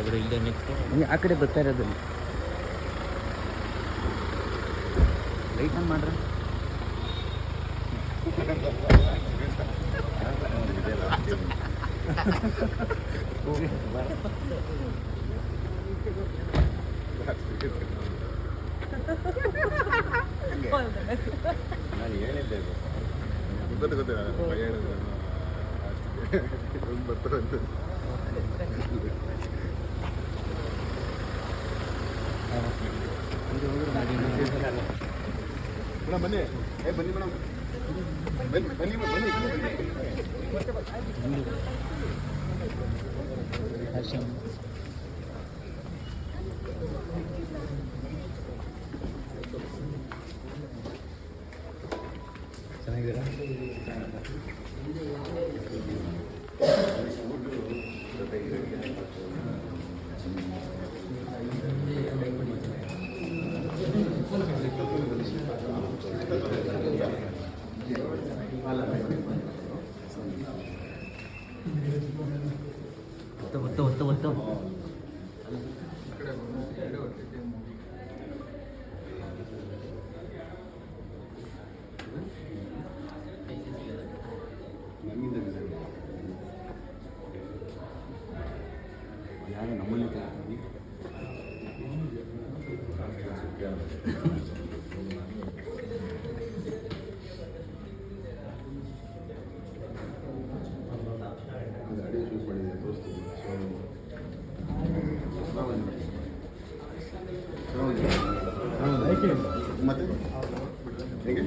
ಒಳಗಡೆ ಇಲ್ಲೇ ನೆಕ್ಸ್ಟ್ ಆ ಕಡೆ ಬರ್ತಾ ಇರೋದು ಲೈಟ್ ಆನ್ ಮಾಡ್ರಿ. ನಾನು ಹೇಳಿದ್ದೆ. ಗೊತ್ತು ಗೊತ್ತಿಲ್ಲ ಭಯ ಹೇಳಿದ್ರೆ ಒಂದು ಬರ್ತದೆ ಅಂತ. ಮೇಡಮ್ ಬನ್ನಿ ಏ ಬನ್ನಿ ಮೇಡಮ್ ಬನ್ನಿ ಬನ್ನಿ ಬನ್ನಿ ಚೆನ್ನಾಗಿದ್ದೀರಾ ಒತ್ತು ಒತ್ತು ಒತ್ತು ಒತ್ತು ಯಾರು ನಮ್ಮಲ್ಲಿ ಗಾಡಿ ಶೂಸ್ ಮಾಡಿದೆ ತೋರಿಸ್ತೀನಿ ಮತ್ತೆ? ಹೇಗೆ?